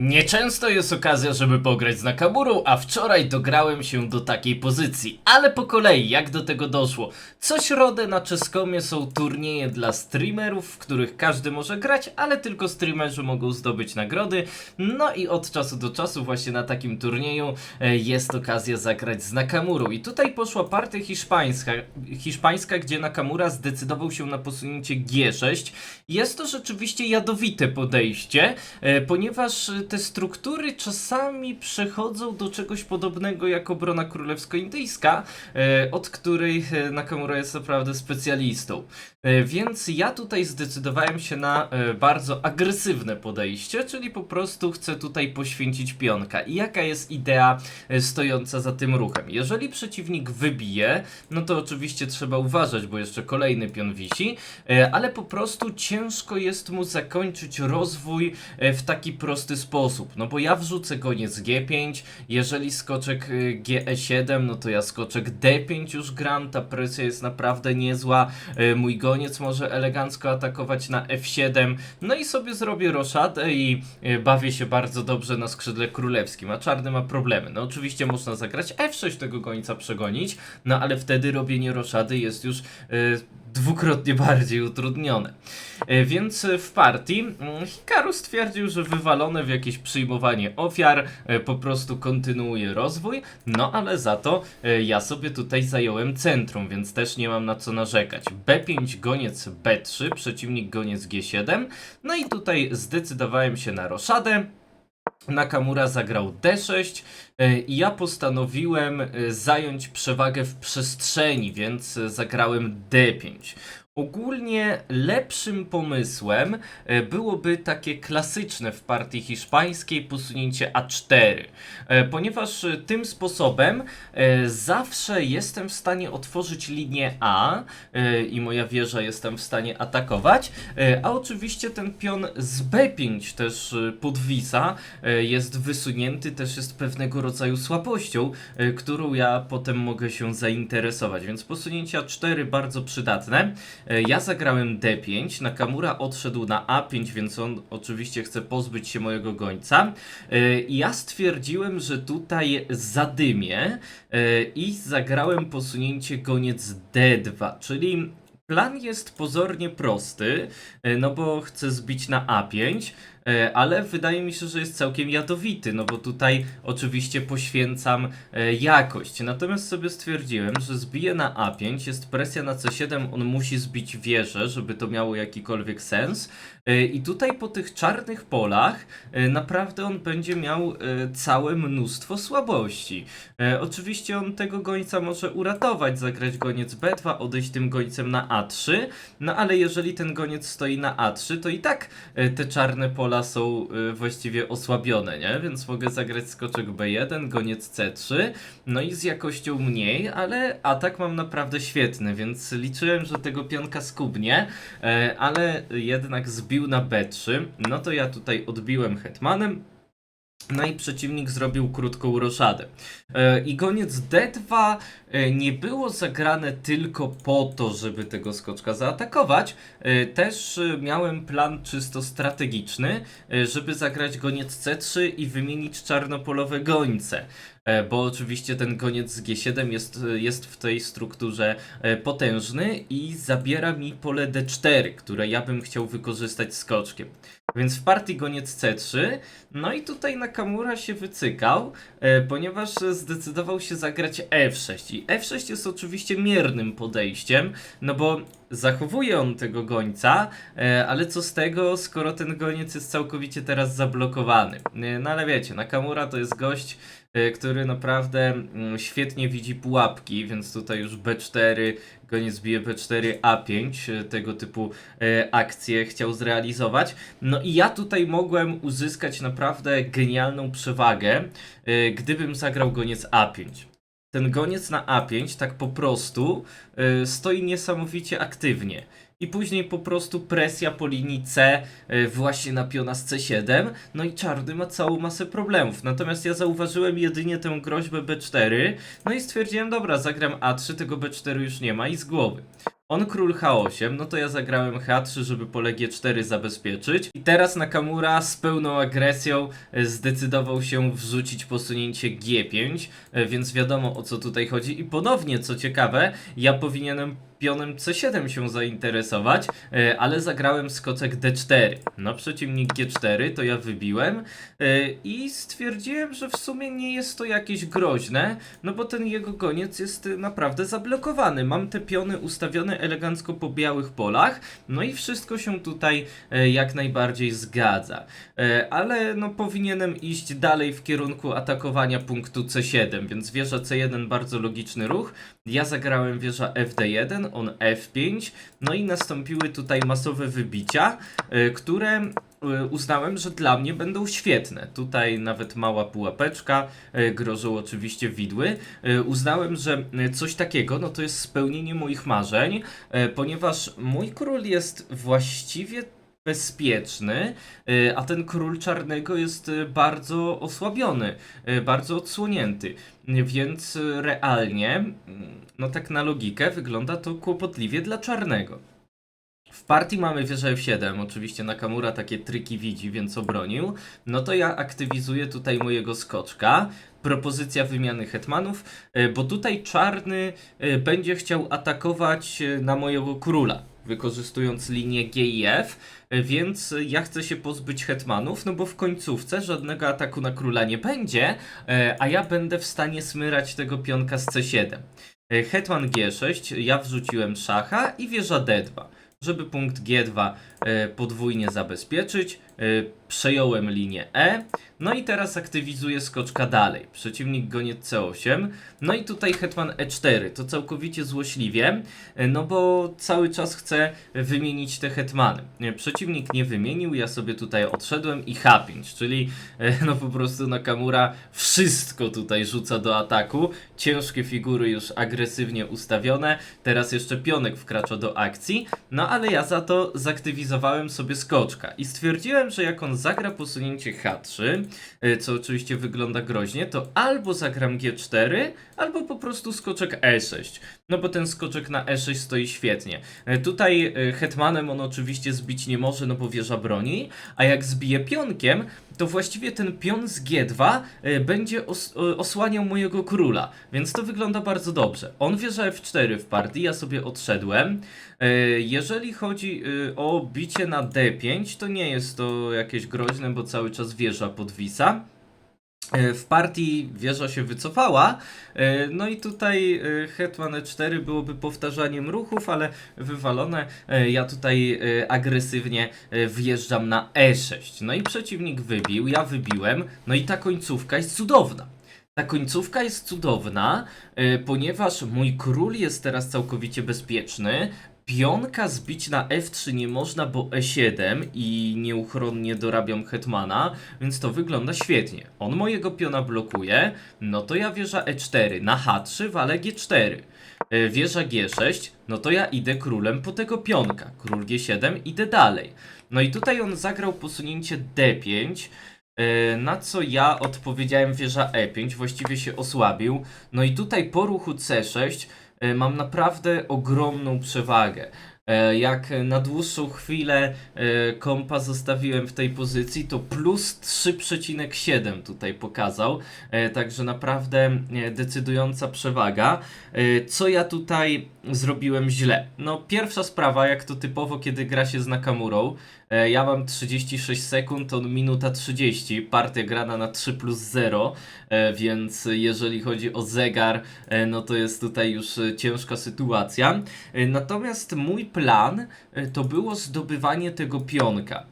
Nieczęsto jest okazja, żeby pograć z Nakamurą, a wczoraj dograłem się do takiej pozycji. Ale po kolei, jak do tego doszło? Co środę na Czeskomie są turnieje dla streamerów, w których każdy może grać, ale tylko streamerzy mogą zdobyć nagrody. No i od czasu do czasu właśnie na takim turnieju e, jest okazja zagrać z Nakamurą. I tutaj poszła partia hiszpańska, hiszpańska, gdzie Nakamura zdecydował się na posunięcie G6. Jest to rzeczywiście jadowite podejście, e, ponieważ te struktury czasami przechodzą do czegoś podobnego jak obrona królewsko-indyjska, e, od której e, Nakamura jest naprawdę specjalistą. E, Więc ja tutaj zdecydowałem się na bardzo agresywne podejście, czyli po prostu chcę tutaj poświęcić pionka. I jaka jest idea stojąca za tym ruchem? Jeżeli przeciwnik wybije, no to oczywiście trzeba uważać, bo jeszcze kolejny pion wisi, ale po prostu ciężko jest mu zakończyć rozwój w taki prosty sposób. No bo ja wrzucę goniec G5, jeżeli skoczek e, GE7, no to ja skoczek D5 już gram, ta presja jest naprawdę niezła, e, mój goniec może elegancko atakować na F7, no i sobie zrobię roszadę i e, bawię się bardzo dobrze na skrzydle królewskim, a czarny ma problemy. No oczywiście można zagrać F6 tego gońca przegonić, no ale wtedy robienie roszady jest już dwukrotnie bardziej utrudnione. E, Więc w partii mm, Hikaru stwierdził, że wywalone w jakieś przyjmowanie ofiar e, po prostu kontynuuje rozwój, no ale za to e, ja sobie tutaj zająłem centrum, więc też nie mam na co narzekać. B5 goniec B3, przeciwnik goniec G7, no i tutaj zdecydowałem się na roszadę. Nakamura zagrał D6 e, i ja postanowiłem e, zająć przewagę w przestrzeni, więc e, zagrałem D5. Ogólnie lepszym pomysłem e, byłoby takie klasyczne w partii hiszpańskiej posunięcie A4, e, ponieważ e, tym sposobem zawsze jestem w stanie otworzyć linię A i moja wieża jestem w stanie atakować, a oczywiście ten pion z B5 też podwisa, jest wysunięty, też jest pewnego rodzaju słabością, którą ja potem mogę się zainteresować, więc posunięcie A4 bardzo przydatne. E, Ja zagrałem D5, Nakamura odszedł na A5, więc on oczywiście chce pozbyć się mojego gońca. E, Ja stwierdziłem, że tutaj zadymię e, i zagrałem posunięcie goniec D2, czyli plan jest pozornie prosty, no bo chcę zbić na A5, e, ale wydaje mi się, że jest całkiem jadowity, no bo tutaj oczywiście poświęcam e, jakość. Natomiast sobie stwierdziłem, że zbiję na A5, jest presja na C7, on musi zbić wieżę, żeby to miało jakikolwiek sens. E, I tutaj po tych czarnych polach e, naprawdę on będzie miał e, całe mnóstwo słabości. E, Oczywiście on tego gońca może uratować, zagrać goniec B2, odejść tym gońcem na A3, no ale jeżeli ten goniec stoi na A3, to i tak e, te czarne pola są e, właściwie osłabione, nie? Więc mogę zagrać skoczek B1, goniec C3, no i z jakością mniej, ale atak mam naprawdę świetny, więc liczyłem, że tego pionka skubnie, e, ale jednak zbił na B3, no to ja tutaj odbiłem hetmanem, no i przeciwnik zrobił krótką roszadę. E, I goniec D2 e, nie było zagrane tylko po to, żeby tego skoczka zaatakować. E, Też miałem plan czysto strategiczny, żeby zagrać goniec C3 i wymienić czarnopolowe gońce. Bo oczywiście ten goniec z G7 jest, jest w tej strukturze potężny i zabiera mi pole D4, które ja bym chciał wykorzystać skoczkiem. Więc w partii goniec C3, no i tutaj Nakamura się wycykał, e, ponieważ zdecydował się zagrać F6. I F6 jest oczywiście miernym podejściem, no bo zachowuje on tego gońca, e, ale co z tego, skoro ten goniec jest całkowicie teraz zablokowany. E, no ale wiecie, Nakamura to jest gość, który naprawdę mm, świetnie widzi pułapki, więc tutaj już B4, goniec bije B4, A5, e, tego typu e, akcje chciał zrealizować. No i ja tutaj mogłem uzyskać naprawdę genialną przewagę, gdybym zagrał goniec A5. Ten goniec na A5 tak po prostu stoi niesamowicie aktywnie. I później po prostu presja po linii C e, właśnie na piona z C7, no i czarny ma całą masę problemów. Natomiast ja zauważyłem jedynie tę groźbę B4, no i stwierdziłem, dobra, zagram A3, tego B4 już nie ma i z głowy. On król H8, no to ja zagrałem H3, żeby pole G4 zabezpieczyć. I teraz Nakamura z pełną agresją e, zdecydował się wrzucić posunięcie G5, e, więc wiadomo o co tutaj chodzi. I ponownie, co ciekawe, ja powinienem pionem C7 się zainteresować, e, ale zagrałem skoczek D4. No przeciwnik G4 to ja wybiłem e, i stwierdziłem, że w sumie nie jest to jakieś groźne, no bo ten jego goniec jest naprawdę zablokowany. Mam te piony ustawione elegancko po białych polach, no i wszystko się tutaj e, jak najbardziej zgadza. Ale no powinienem iść dalej w kierunku atakowania punktu C7, więc wieża C1 bardzo logiczny ruch. Ja zagrałem wieża FD1, on F5, no i nastąpiły tutaj masowe wybicia, e, które e, uznałem, że dla mnie będą świetne. Tutaj nawet mała pułapeczka, e, grożą oczywiście widły. Uznałem, że coś takiego, no to jest spełnienie moich marzeń, ponieważ mój król jest właściwie bezpieczny, e, a ten król czarnego jest e, bardzo osłabiony, e, bardzo odsłonięty. Więc realnie, mm, no tak na logikę, wygląda to kłopotliwie dla czarnego. W partii mamy wieżę F7, oczywiście Nakamura takie triki widzi, więc obronił. No to ja aktywizuję tutaj mojego skoczka. Propozycja wymiany hetmanów, bo tutaj czarny będzie chciał atakować na mojego króla, wykorzystując linię G i F, więc ja chcę się pozbyć hetmanów, no bo w końcówce żadnego ataku na króla nie będzie, e, a ja będę w stanie smyrać tego pionka z C7. E, Hetman G6, ja wrzuciłem szacha i wieża D2 żeby punkt G2 e, podwójnie zabezpieczyć. E, przejąłem linię E. No i teraz aktywizuję skoczka dalej. Przeciwnik goniec C8. No i tutaj hetman E4. To całkowicie złośliwie, e, no bo cały czas chcę wymienić te hetmany. E, Przeciwnik nie wymienił, ja sobie tutaj odszedłem i H5, czyli no po prostu Nakamura wszystko tutaj rzuca do ataku. Ciężkie figury już agresywnie ustawione. Teraz jeszcze pionek wkracza do akcji. No ale ja za to zaktywizowałem sobie skoczka i stwierdziłem, że jak on zagra posunięcie H3, y, co oczywiście wygląda groźnie, to albo zagram G4, albo po prostu skoczek E6. No bo ten skoczek na E6 stoi świetnie. Y, Tutaj y, hetmanem on oczywiście zbić nie może, no bo wieża broni, a jak zbije pionkiem, to właściwie ten pion z G2 y, będzie os osłaniał mojego króla, więc to wygląda bardzo dobrze. On wieża F4 w partii, ja sobie odszedłem. Jeżeli chodzi o bicie na D5, to nie jest to jakieś groźne, bo cały czas wieża podwisa. Y, W partii wieża się wycofała, y, no i tutaj y, Hetman E4 byłoby powtarzaniem ruchów, ale wywalone. Ja tutaj agresywnie wjeżdżam na E6. No i przeciwnik wybił, ja wybiłem, no i ta końcówka jest cudowna. Ta końcówka jest cudowna, ponieważ mój król jest teraz całkowicie bezpieczny. Pionka zbić na F3 nie można, bo E7 i nieuchronnie dorabiam hetmana, więc to wygląda świetnie. On mojego piona blokuje, no to ja wieża E4, na H3 walę G4. E, Wieża G6, no to ja idę królem po tego pionka. Król G7, idę dalej. No i tutaj on zagrał posunięcie D5, e, na co ja odpowiedziałem wieża E5, właściwie się osłabił. No i tutaj po ruchu C6 e, mam naprawdę ogromną przewagę. E, Jak na dłuższą chwilę e, kompa zostawiłem w tej pozycji, to plus 3,7 tutaj pokazał. E, Także naprawdę e, decydująca przewaga. E, Co ja tutaj zrobiłem źle? No, pierwsza sprawa, jak to typowo, kiedy gra się z Nakamurą. E, Ja mam 36 sekund, on minuta 30. Partia grana na 3 plus 0, e, więc jeżeli chodzi o zegar, e, no to jest tutaj już ciężka sytuacja. Natomiast mój plan to było zdobywanie tego pionka.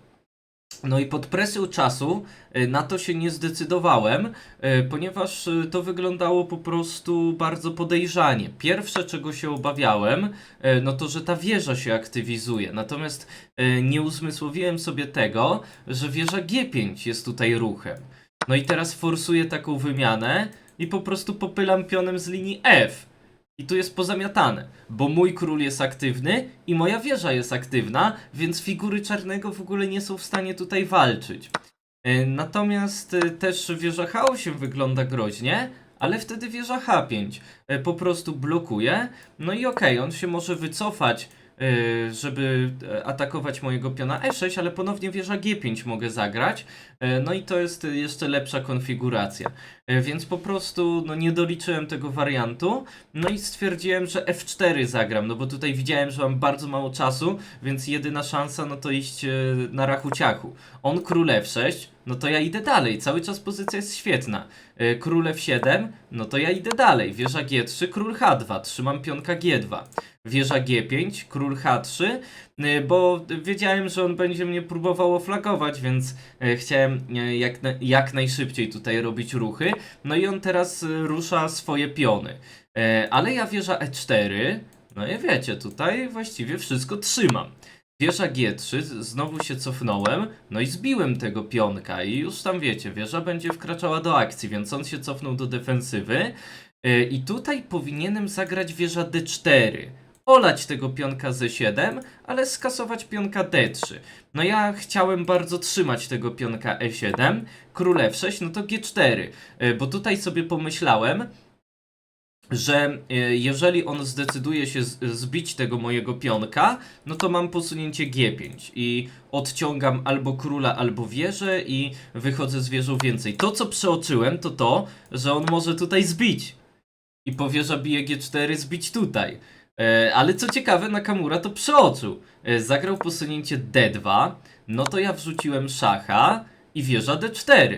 No i pod presją czasu e, na to się nie zdecydowałem, e, ponieważ e, to wyglądało po prostu bardzo podejrzanie. Pierwsze, czego się obawiałem, no to, że ta wieża się aktywizuje. Natomiast nie uzmysłowiłem sobie tego, że wieża G5 jest tutaj ruchem. No i teraz forsuję taką wymianę i po prostu popylam pionem z linii F. I tu jest pozamiatane, bo mój król jest aktywny i moja wieża jest aktywna, więc figury czarnego w ogóle nie są w stanie tutaj walczyć. E, Natomiast e, też wieża H8 wygląda groźnie, ale wtedy wieża H5 e, po prostu blokuje. No i okej, on się może wycofać, żeby e, atakować mojego piona E6, ale ponownie wieża G5 mogę zagrać. E, No i to jest jeszcze lepsza konfiguracja. E, Więc po prostu no, nie doliczyłem tego wariantu. No i stwierdziłem, że F4 zagram, no bo tutaj widziałem, że mam bardzo mało czasu, więc jedyna szansa no to iść na rachu ciachu. On król F6, no to ja idę dalej, cały czas pozycja jest świetna. Król F7, no to ja idę dalej. Wieża G3, król H2, trzymam pionka G2. Wieża G5, król H3, y, bo wiedziałem, że on będzie mnie próbował oflagować, więc e, chciałem e, jak, jak najszybciej tutaj robić ruchy. No i on teraz rusza swoje piony. Ale ja wieża E4, no i wiecie, tutaj właściwie wszystko trzymam. Wieża G3, z- znowu się cofnąłem, no i zbiłem tego pionka i już tam wiecie, wieża będzie wkraczała do akcji, więc on się cofnął do defensywy. I tutaj powinienem zagrać wieża D4. Olać tego pionka Z7, ale skasować pionka D3. No ja chciałem bardzo trzymać tego pionka E7, król F6, no to G4. E, Bo tutaj sobie pomyślałem, że e, jeżeli on zdecyduje się zbić tego mojego pionka, no to mam posunięcie G5 i odciągam albo króla, albo wieżę i wychodzę z wieżą więcej. To, co przeoczyłem, to to, że on może tutaj zbić. I po wieża bije G4 zbić tutaj. E, ale co ciekawe, Nakamura to przeoczył. E, zagrał posunięcie D2, no to ja wrzuciłem szacha i wieża D4.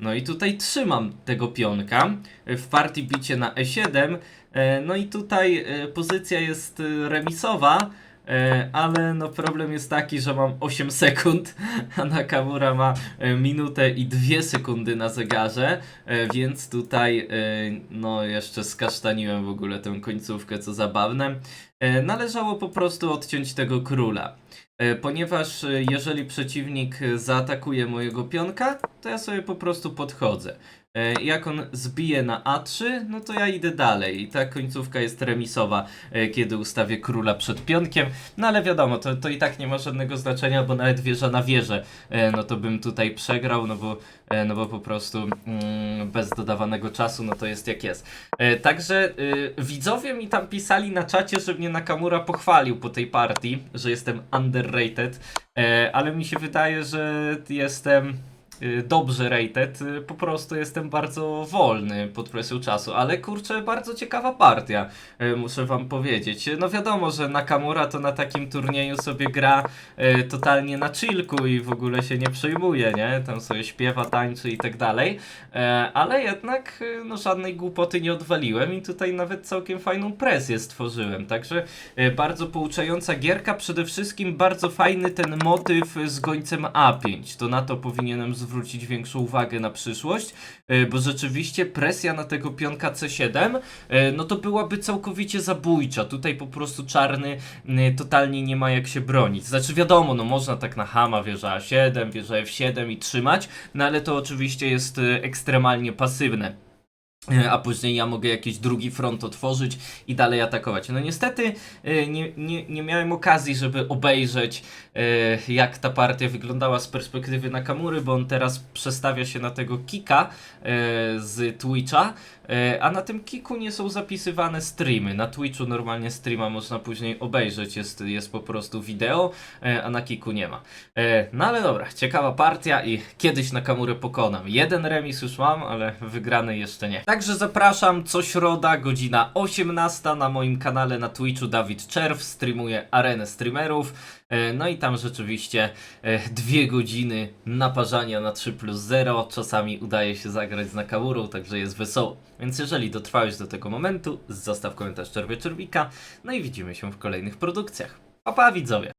No i tutaj trzymam tego pionka. E, W partii bicie na E7. E, No i tutaj pozycja jest remisowa. E, Ale no problem jest taki, że mam 8 sekund, a Nakamura ma e, minutę i 2 sekundy na zegarze, e, więc tutaj no jeszcze skasztaniłem w ogóle tę końcówkę, co zabawne. Należało po prostu odciąć tego króla. Ponieważ jeżeli przeciwnik zaatakuje mojego pionka, to ja sobie po prostu podchodzę. E, Jak on zbije na A3, no to ja idę dalej. I ta końcówka jest remisowa, e, kiedy ustawię króla przed pionkiem. No ale wiadomo, to, to i tak nie ma żadnego znaczenia, bo nawet wieża na wieżę, e, no to bym tutaj przegrał, no bo, no bo po prostu mm, bez dodawanego czasu, no to jest jak jest. Także widzowie mi tam pisali na czacie, że mnie Nakamura pochwalił po tej partii, że jestem underrated, ale mi się wydaje, że jestem dobrze rated, y, po prostu jestem bardzo wolny pod presją czasu, ale kurczę, bardzo ciekawa partia, y, muszę wam powiedzieć. No wiadomo, że Nakamura to na takim turnieju sobie gra y, totalnie na chillku i w ogóle się nie przejmuje, nie? Tam sobie śpiewa, tańczy i tak dalej, e, ale jednak y, no żadnej głupoty nie odwaliłem i tutaj nawet całkiem fajną presję stworzyłem, także bardzo pouczająca gierka, przede wszystkim bardzo fajny ten motyw z gońcem A5, to na to powinienem zwrócić większą uwagę na przyszłość, e, bo rzeczywiście presja na tego pionka C7, e, no to byłaby całkowicie zabójcza, tutaj po prostu czarny totalnie nie ma jak się bronić, znaczy wiadomo, no można tak na Hama wieża A7, wieża F7 i trzymać, no ale to oczywiście jest e, ekstremalnie pasywne. E, A później ja mogę jakiś drugi front otworzyć i dalej atakować. No niestety e, nie, nie, nie miałem okazji, żeby obejrzeć e, jak ta partia wyglądała z perspektywy Nakamury, bo on teraz przestawia się na tego kika z Twitcha, a na tym kiku nie są zapisywane streamy. Na Twitchu normalnie streama można później obejrzeć, jest, jest po prostu wideo, a na kiku nie ma. No ale dobra, ciekawa partia i kiedyś Nakamurę pokonam. Jeden remis już mam, ale wygrany jeszcze nie. Także zapraszam co środa, godzina 18 na moim kanale na Twitchu Dawid Czerw, streamuje arenę streamerów. E, No i tam rzeczywiście e, dwie godziny naparzania na 3 plus 0. Czasami udaje się zagrać z Nakamurą, także jest wesoło. Więc jeżeli dotrwałeś do tego momentu, zostaw komentarz czerwie czerwika. No i widzimy się w kolejnych produkcjach. Pa pa widzowie!